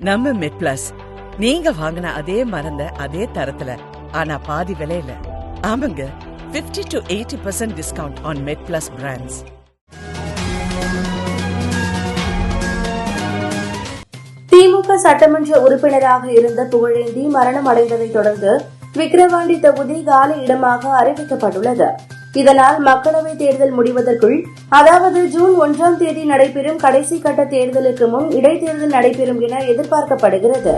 நம்ம மெட் பிளஸ் நீங்க வாங்கின அதே மருந்த அதே தரத்துல ஆனா பாதி விலையில. ஆமாங்க 50 to eighty percent discount on med plus brands DMK சட்டமன்ற உறுப்பினராக இருந்த புகழேந்தி மரணம் அடைந்ததைத் தொடர்ந்து விக்கிரவாண்டி தொகுதி காலி இடமாக அறிவிக்கப்பட்டுள்ளது. இதனால் மக்களவைத் தேர்தல் முடிவதற்குள் அதாவது ஜூன் ஒன்றாம் தேதி நடைபெறும் கடைசி கட்ட தேர்தலுக்கு முன் இடைத்தேர்தல் நடைபெறும் என எதிர்பார்க்கப்படுகிறது.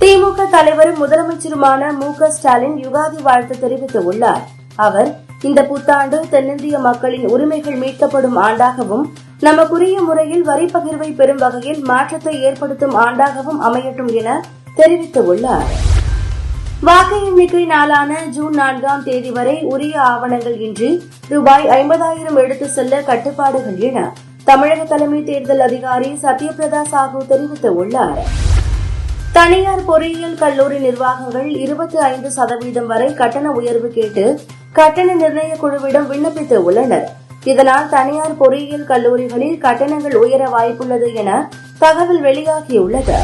திமுக தலைவரும் முதலமைச்சருமான மு க ஸ்டாலின் யுகாதி வாழ்த்து தெரிவித்துள்ளார். அவர் இந்த புத்தாண்டு தென்னிந்திய மக்களின் உரிமைகள் மீட்கப்படும் ஆண்டாகவும் நமக்குரிய முறையில் வரி பகிர்வை பெறும் வகையில் மாற்றத்தை ஏற்படுத்தும் ஆண்டாகவும் அமையட்டும் என தெரிவித்துள்ளாா் வாக்கு எண்ணிக்கை நாளான ஜூன் நான்காம் தேதி வரை உரிய ஆவணங்கள் இன்றி ரூபாய் ஐம்பதாயிரம் எடுத்து செல்ல கட்டுப்பாடுகள் என தமிழக தலைமை தேர்தல் அதிகாரி சத்யபிரதா சாஹூ தெரிவித்துள்ளார். தனியார் பொறியியல் கல்லூரி நிர்வாகங்கள் இருபத்தி ஐந்து சதவீதம் வரை கட்டண உயர்வு கேட்டு கட்டண நிர்ணய குழுவிடம் விண்ணப்பித்து உள்ளனர். இதனால் தனியார் பொறியியல் கல்லூரிகளில் கட்டணங்கள் உயர வாய்ப்புள்ளது என தகவல் வெளியாகியுள்ளது.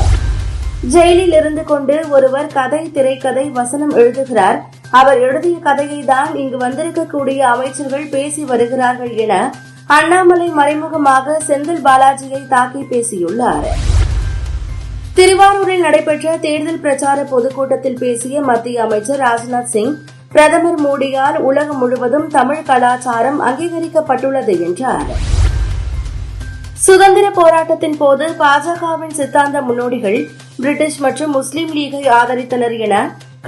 ஜெயிலில் இருந்து கொண்டு ஒருவர் கதை திரைக்கதை வசனம் எழுதுகிறார். அவர் எழுதிய கதையை தான் இங்கு வந்திருக்கக்கூடிய அமைச்சர்கள் பேசி வருகிறார்கள் என அண்ணாமலை மறைமுகமாக செந்தில் பாலாஜியை தாக்கி பேசியுள்ளார். திருவாரூரில் நடைபெற்ற தேர்தல் பிரச்சார பொதுக்கூட்டத்தில் பேசிய மத்திய அமைச்சர் ராஜ்நாத் சிங் பிரதமர் மோடியால் உலகம் முழுவதும் தமிழ் கலாச்சாரம் அங்கீகரிக்கப்பட்டுள்ளது என்றார். சுதந்திர போராட்டத்தின் போது பாஜகவின் சித்தாந்த முன்னோடிகள் பிரிட்டிஷ் மற்றும் முஸ்லீம் லீகை ஆதரித்தனர் என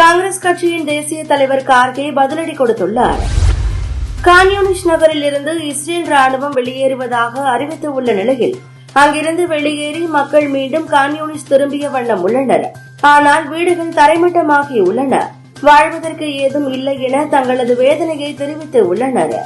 காங்கிரஸ் கட்சியின் தேசிய தலைவர் கார்கே பதிலடி கொடுத்துள்ளார். கான்யூனிஷ் நகரில் இருந்து இஸ்ரேல் ராணுவம் வெளியேறுவதாக அறிவித்துள்ள நிலையில் அங்கிருந்து வெளியேறி மக்கள் மீண்டும் கான்யூனிஸ்ட் திரும்பிய வண்ணம் உள்ளனர். ஆனால் வீடுகள் தரைமட்டமாகி உள்ளன. வாழ்வதற்கு ஏதும் இல்லை என தங்களது வேதனையை தெரிவித்து உள்ளனர்.